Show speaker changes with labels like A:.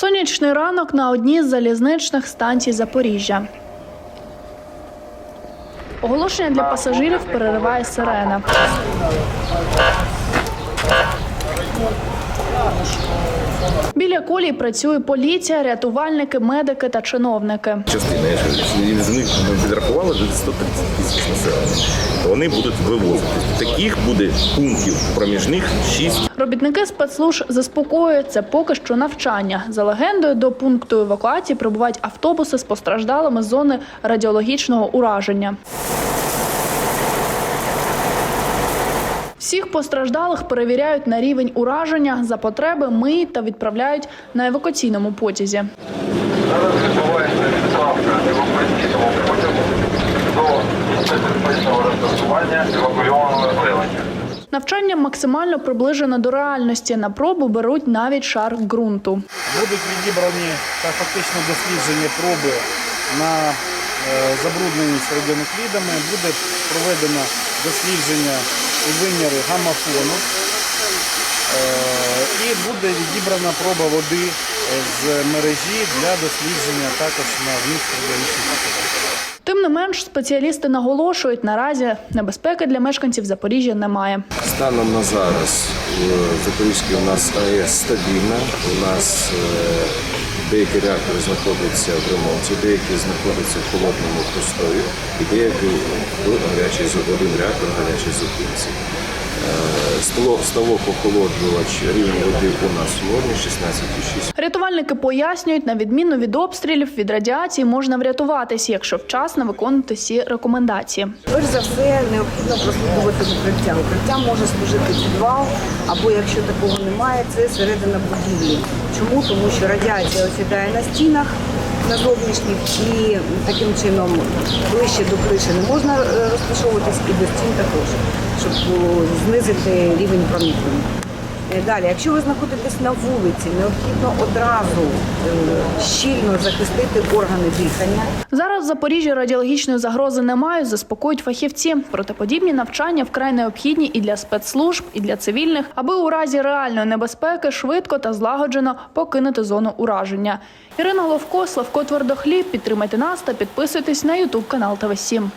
A: Сонячний ранок на одній з залізничних станцій Запоріжжя. Оголошення для пасажирів перериває сирена. Біля колій працює поліція, рятувальники, медики та чиновники.
B: частина, з них підрахували десь 130 тисяч населення. Вони будуть вивозити. Таких буде пунктів проміжних 6
A: Робітники спецслужб заспокоюють, це поки що навчання. За легендою, до пункту евакуації прибувають автобуси з постраждалими з зони радіологічного ураження. Всіх постраждалих перевіряють на рівень ураження. За потреби миють та відправляють на евакуаційному потязі.
C: Зараз відбувається відправка евакуаційного потягу до безпечного розташування евакуйованого населення.
A: Навчання максимально приближено до реальності. На пробу беруть навіть шар ґрунту.
D: Будуть відібрані та фактично досліджені проби на е, забрудненість радіонуклідами. Буде проведено дослідження виміри гамафону. Е, І буде відібрана проба води е, з мережі для дослідження також на вміст.
A: Тим не менш, спеціалісти наголошують, наразі небезпеки для мешканців Запоріжжя немає.
E: Станом на зараз в Запорізькій у нас АЕС стабільна. У нас е, деякі реактори знаходяться в ремонті, деякі знаходяться в холодному простої і деякі в гарячій один реактор в гарячій зупинці. Е, Ставок охолоджувач рівень води у нас нормі 16,6
A: Рятувальники пояснюють, на відміну від обстрілів, від радіації можна врятуватися, якщо вчасно виконувати всі рекомендації.
F: Перш за все, необхідно прослідувати укриття. Укриття може служити підвал, або якщо такого немає, це середина будівлі. Чому? Тому що радіація осідає на стінах на зовнішніх і таким чином ближче до криші не можна е, розташовуватись і до стін також, щоб знизити рівень проникнення. Е, Далі, якщо ви знаходитесь на вулиці, необхідно одразу е, щільно захистити органи дихання.
A: Зараз в Запоріжжі радіологічної загрози немає, заспокоюють фахівці. Проте подібні навчання вкрай необхідні і для спецслужб, і для цивільних, аби у разі реальної небезпеки швидко та злагоджено покинути зону ураження. Ірина Головко, Славко Твердохліб. Підтримайте нас та підписуйтесь на Ютуб канал ТВ 7